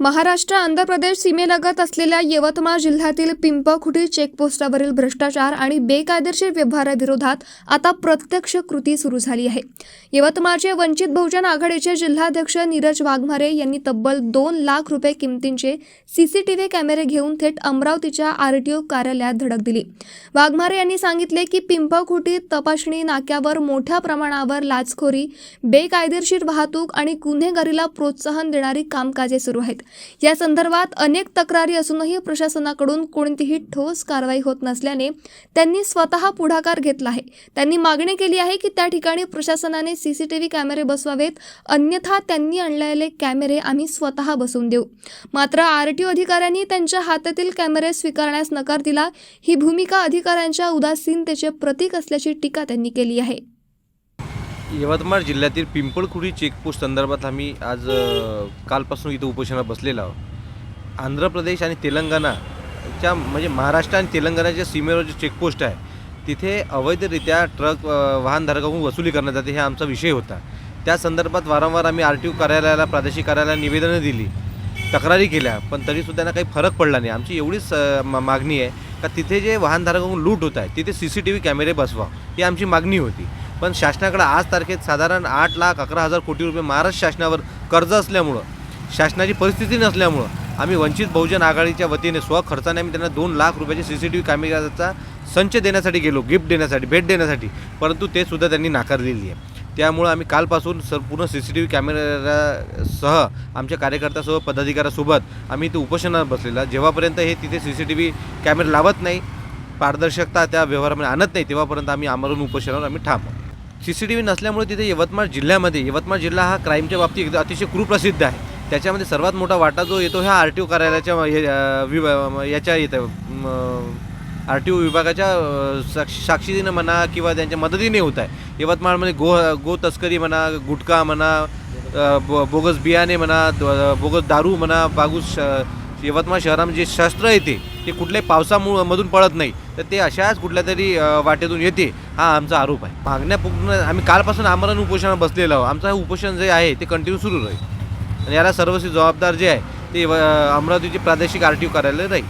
महाराष्ट्र आंध्र प्रदेश सीमेलगत असलेल्या यवतमाळ जिल्ह्यातील पिंपखुटी चेकपोस्टावरील भ्रष्टाचार आणि बेकायदेशीर व्यवहाराविरोधात आता प्रत्यक्ष कृती सुरू झाली आहे. यवतमाळचे वंचित बहुजन आघाडीचे जिल्हाध्यक्ष नीरज वाघमारे यांनी तब्बल दोन लाख रुपये किमतींचे सीसीटीव्ही कॅमेरे घेऊन थेट अमरावतीच्या आरटीओ कार्यालयात धडक दिली. वाघमारे यांनी सांगितले की पिंपळखुटी तपासणी नाक्यावर मोठ्या प्रमाणावर लाचखोरी बेकायदेशीर वाहतूक आणि गुन्हेगारीला प्रोत्साहन देणारी कामकाजे सुरू आहेत. या संदर्भात अनेक तक्रारी असूनही प्रशासनाकडून कोणतीही ठोस कारवाई होत नसल्याने त्यांनी स्वतः पुढाकार घेतला आहे. त्यांनी मागणी केली आहे की त्या ठिकाणी प्रशासनाने सीसीटीव्ही कॅमेरे बसवावेत अन्यथा त्यांनी आणलेले कॅमेरे आम्ही स्वतः बसवून देऊ. मात्र आरटीओ अधिकाऱ्यांनी त्यांच्या हातातील कॅमेरे स्वीकारण्यास नकार दिला. ही भूमिका अधिकाऱ्यांच्या उदासीनतेचे प्रतीक असल्याची टीका त्यांनी केली आहे. यवतमाळ जिल्ह्यातील पिंपळखुडी चेकपोस्ट संदर्भात आम्ही आज कालपासून इथं उपोषणात बसलेलो आहोत. आंध्र प्रदेश आणि तेलंगणाच्या म्हणजे महाराष्ट्र आणि तेलंगणाच्या सीमेवर जे चेकपोस्ट आहे तिथे अवैधरित्या ट्रक वाहनधारकाकडून वसुली करण्यात जाते हे आमचा विषय होता. त्या संदर्भात वारंवार आम्ही आर टी ओ कार्यालयाला प्रादेशिक कार्यालयाला निवेदनं दिली. तक्रारी केल्या पण तरीसुद्धा त्यांना काही फरक पडला नाही. आमची एवढीच मा- मागणी आहे का तिथे जे वाहनधारकाकडून लूट होत आहे तिथे सी सी टी व्ही कॅमेरे बसवा ही आमची मागणी होती. पण शासनाकडे आज तारखेत साधारण आठ लाख अकरा हजार कोटी रुपये महाराष्ट्र शासनावर कर्ज असल्यामुळं शासनाची परिस्थिती नसल्यामुळं आम्ही वंचित बहुजन आघाडीच्या वतीने स्वखर्चाने आम्ही त्यांना दोन लाख रुपयाचे सी सी टी व्ही कॅमेऱ्याचा संच देण्यासाठी गेलो गिफ्ट देण्यासाठी भेट देण्यासाठी परंतु ते सुद्धा त्यांनी नाकारलेली आहे. त्यामुळं आम्ही कालपासून संपूर्ण सी सी टी व्ही कॅमेऱ्यासह आमच्या कार्यकर्त्यासह पदाधिकाऱ्यासोबत आम्ही इथे उपोषणात बसलेला जेव्हापर्यंत हे तिथे सी सी टी व्ही कॅमेरे लावत नाही पारदर्शकता त्या व्यवहारामध्ये आणत नाही तेव्हापर्यंत आम्ही आमरून उपोषणावर आम्ही ठाम सी सी टी व्ही नसल्यामुळे तिथे यवतमाळ जिल्ह्यामध्ये यवतमाळ जिल्हा हा क्राईमच्या बाबतीत एकदम अतिशय कुप्रसिद्ध आहे. त्याच्यामध्ये सर्वात मोठा वाटा जो येतो ह्या आर टी ओ कार्यालयाच्या हे, विभा याच्या येतं आर टी ओ विभागाच्या अ, साक्ष साक्षीने म्हणा किंवा त्यांच्या मदतीने होत आहे. यवतमाळमध्ये गो गो तस्करी म्हणा गुटखा म्हणा बोगस बियाणे म्हणा बोगस दारू म्हणा बागूस श- यवतमाळ शहरामध्ये जे शस्त्र येते ते कुठल्याही पावसामुळं मधून पडत नाही. तर ते अशाच कुठल्या तरी वाटेतून येते हा आमचा आरोप आहे. मागण्या पूर्ण आम्ही कालपासून आमरण उपोषणात बसलेलो आहोत. आमचं हे उपोषण जे आहे ते कंटिन्यू सुरू राहील. आणि याला सर्वस्वी जबाबदार जे आहे ते अमरावतीचे प्रादेशिक आर टी ओ कार्यालय राहील.